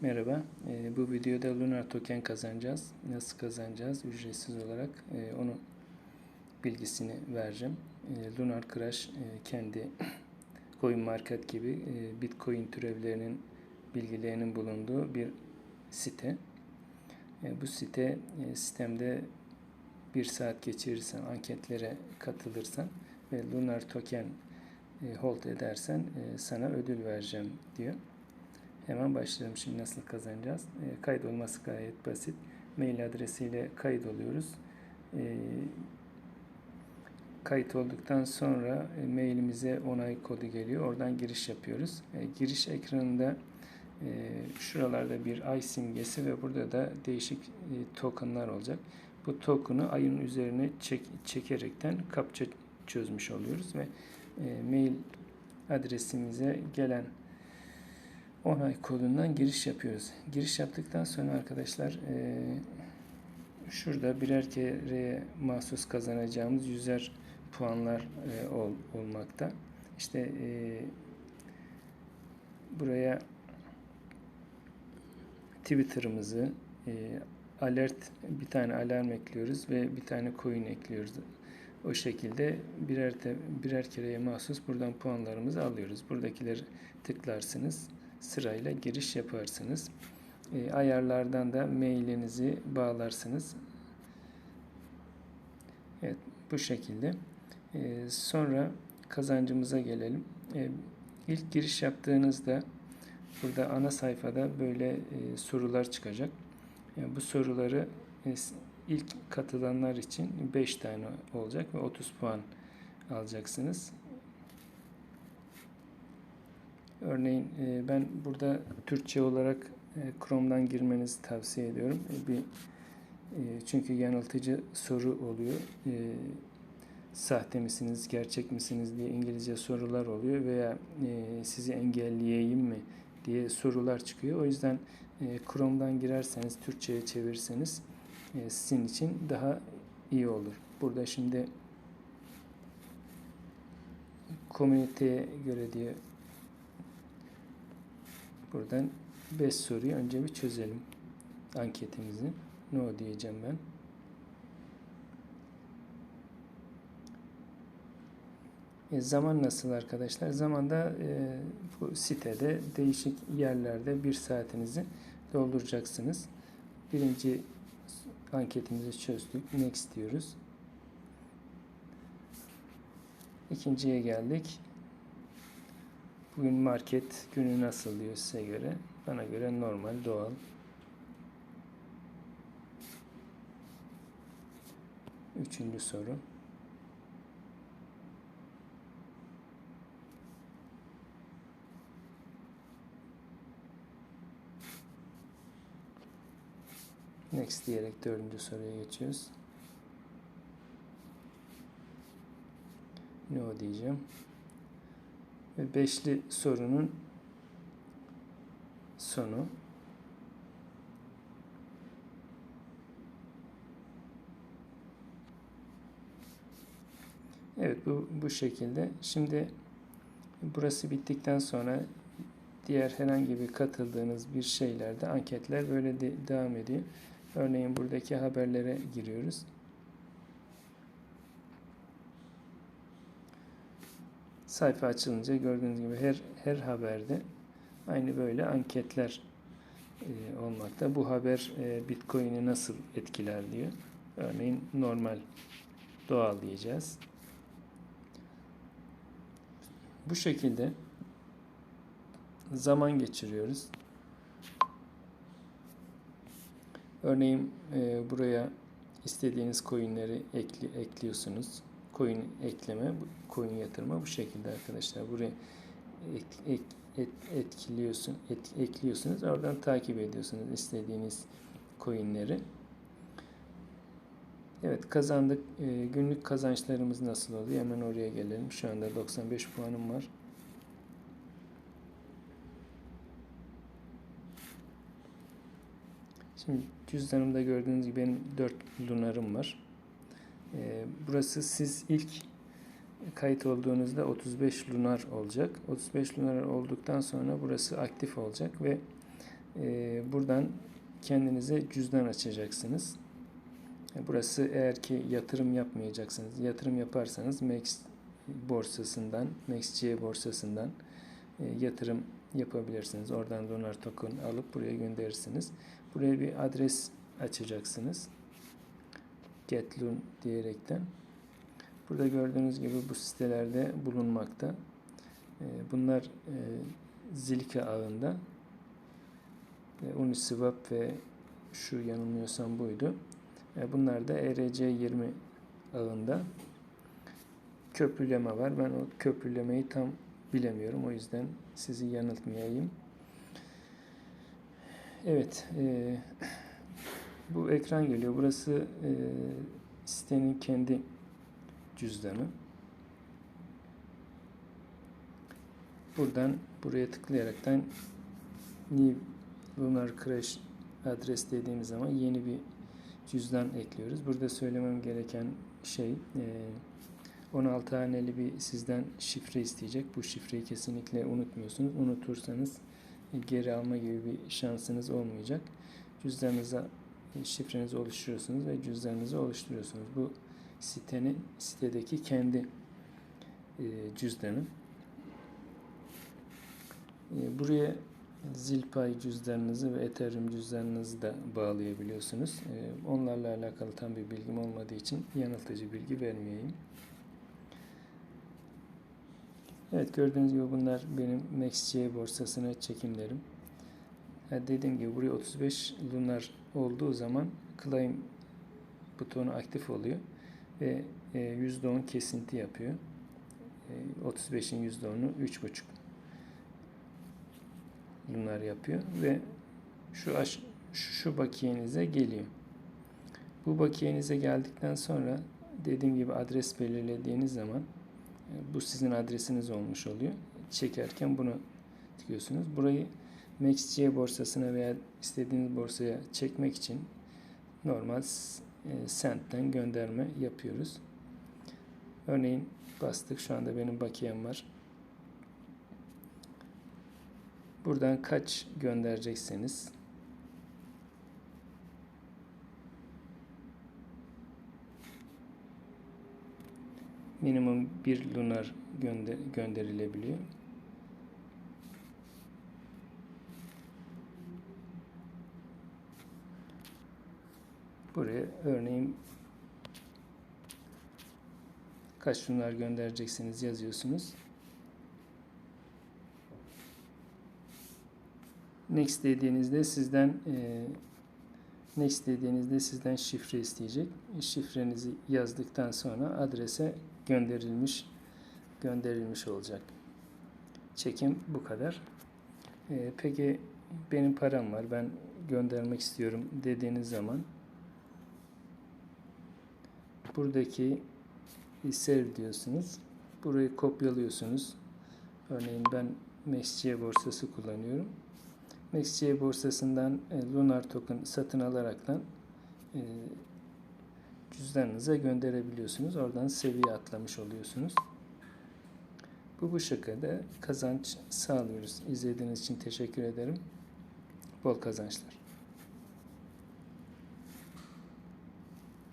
Merhaba, Ee, bu videoda Lunar Token kazanacağız. Nasıl kazanacağız? Ücretsiz olarak Ee, onu bilgisini vereceğim. Ee, Lunar Crash e, kendi Coin Market gibi e, Bitcoin türevlerinin bilgilerinin bulunduğu bir site. E, bu site e, sistemde bir saat geçirirsen, anketlere katılırsan ve Lunar Token e, hold edersen e, sana ödül vereceğim diyor. Hemen başlayalım. Şimdi nasıl kazanacağız? E, kayıt olması gayet basit. Mail adresiyle kayıt oluyoruz. E, kayıt olduktan sonra e, mailimize onay kodu geliyor. Oradan giriş yapıyoruz. E, giriş ekranında e, şuralarda bir ay simgesi ve burada da değişik e, tokenlar olacak. Bu token'ı ayın üzerine çek, çekerekten kapça çözmüş oluyoruz ve e, mail adresimize gelen onay kodundan giriş yapıyoruz. Giriş yaptıktan sonra arkadaşlar e, şurada birer kereye mahsus kazanacağımız yüzer puanlar e, ol, olmakta. İşte e, buraya Twitter'ımızı e, alert bir tane alarm ekliyoruz ve bir tane coin ekliyoruz. O şekilde birer te, birer kereye mahsus buradan puanlarımızı alıyoruz. Buradakileri tıklarsınız sırayla giriş yaparsınız. E, ayarlardan da mailinizi bağlarsınız. Evet bu şekilde. E, sonra kazancımıza gelelim. E, ilk giriş yaptığınızda burada ana sayfada böyle e, sorular çıkacak. Yani bu soruları e, ilk katılanlar için 5 tane olacak ve 30 puan alacaksınız. Örneğin e, ben burada Türkçe olarak e, Chrome'dan girmenizi tavsiye ediyorum. E, bir çünkü yanıltıcı soru oluyor. Sahte misiniz, gerçek misiniz diye İngilizce sorular oluyor veya sizi engelleyeyim mi diye sorular çıkıyor. O yüzden Chrome'dan girerseniz, Türkçe'ye çevirirseniz sizin için daha iyi olur. Burada şimdi komüniteye göre diye Buradan 5 soruyu önce bir çözelim. Anketimizi. No diyeceğim ben. E, zaman nasıl arkadaşlar? Zamanda e, bu sitede değişik yerlerde bir saatinizi dolduracaksınız. Birinci anketimizi çözdük. Next diyoruz. İkinciye geldik. Bugün market günü nasıl diyor size göre? Bana göre normal, doğal. Üçüncü soru. Next diyerek dördüncü soruya geçiyoruz. No diyeceğim ve beşli sorunun sonu. Evet bu, bu şekilde. Şimdi burası bittikten sonra diğer herhangi bir katıldığınız bir şeylerde anketler böyle de devam ediyor. Örneğin buradaki haberlere giriyoruz. Sayfa açılınca gördüğünüz gibi her her haberde aynı böyle anketler e, olmakta. Bu haber e, Bitcoin'i nasıl etkiler diyor. Örneğin normal, doğal diyeceğiz. Bu şekilde zaman geçiriyoruz. Örneğin e, buraya istediğiniz coinleri ekli, ekliyorsunuz coin ekleme, coin yatırma bu şekilde arkadaşlar. Buraya ek, ek, et, etkiliyorsun, et, ekliyorsunuz. Oradan takip ediyorsunuz istediğiniz coinleri. Evet kazandık. E, günlük kazançlarımız nasıl oluyor? Hemen oraya gelelim. Şu anda 95 puanım var. Şimdi cüzdanımda gördüğünüz gibi benim 4 lunarım var. Ee, burası siz ilk kayıt olduğunuzda 35 lunar olacak. 35 lunar olduktan sonra burası aktif olacak ve e, buradan kendinize cüzdan açacaksınız. E, Burası eğer ki yatırım yapmayacaksınız. Yatırım yaparsanız Max borsasından, MaxC borsasından e, yatırım yapabilirsiniz. Oradan donar token alıp buraya gönderirsiniz. Buraya bir adres açacaksınız. Getlun diyerekten. Burada gördüğünüz gibi bu sitelerde bulunmakta. E, Bunlar e, Zilka ağında. E, Uniswap ve şu yanılmıyorsam buydu. E, Bunlar da ERC20 ağında. Köprüleme var. Ben o köprülemeyi tam bilemiyorum. O yüzden sizi yanıltmayayım. Evet. e, bu ekran geliyor. Burası e, sitenin kendi cüzdanı. Buradan buraya tıklayaraktan New Lunar Crash adres dediğimiz zaman yeni bir cüzdan ekliyoruz. Burada söylemem gereken şey e, 16 haneli bir sizden şifre isteyecek. Bu şifreyi kesinlikle unutmuyorsunuz. Unutursanız geri alma gibi bir şansınız olmayacak. Cüzdanınıza şifrenizi oluşturuyorsunuz ve cüzdanınızı oluşturuyorsunuz. Bu sitenin sitedeki kendi e, cüzdanı. E, Buraya Zilpay cüzdanınızı ve Ethereum cüzdanınızı da bağlayabiliyorsunuz. E, Onlarla alakalı tam bir bilgim olmadığı için yanıltıcı bilgi vermeyeyim. Evet gördüğünüz gibi bunlar benim MaxC borsasına çekimlerim. Ha, dediğim gibi buraya 35 lunar olduğu zaman claim butonu aktif oluyor ve e, %10 kesinti yapıyor. E, 35'in %10'u 3,5 lunar yapıyor ve şu aş, şu bakiyenize geliyor. Bu bakiyenize geldikten sonra dediğim gibi adres belirlediğiniz zaman e, bu sizin adresiniz olmuş oluyor. Çekerken bunu tıklıyorsunuz. Burayı MaxC borsasına veya istediğiniz borsaya çekmek için normal e, Send'den gönderme yapıyoruz. Örneğin bastık. Şu anda benim bakiyem var. Buradan kaç gönderecekseniz minimum bir lunar gönder gönderilebiliyor. Buraya örneğin kaç lunar göndereceksiniz yazıyorsunuz. Next dediğinizde sizden e, Next dediğinizde sizden şifre isteyecek. Şifrenizi yazdıktan sonra adrese gönderilmiş gönderilmiş olacak. Çekim bu kadar. E, peki benim param var. Ben göndermek istiyorum dediğiniz zaman buradaki save diyorsunuz. Burayı kopyalıyorsunuz. Örneğin ben MaxC borsası kullanıyorum. MaxC borsasından e, Lunar Token satın alaraktan e, cüzdanınıza gönderebiliyorsunuz. Oradan seviye atlamış oluyorsunuz. Bu bu şekilde kazanç sağlıyoruz. İzlediğiniz için teşekkür ederim. Bol kazançlar.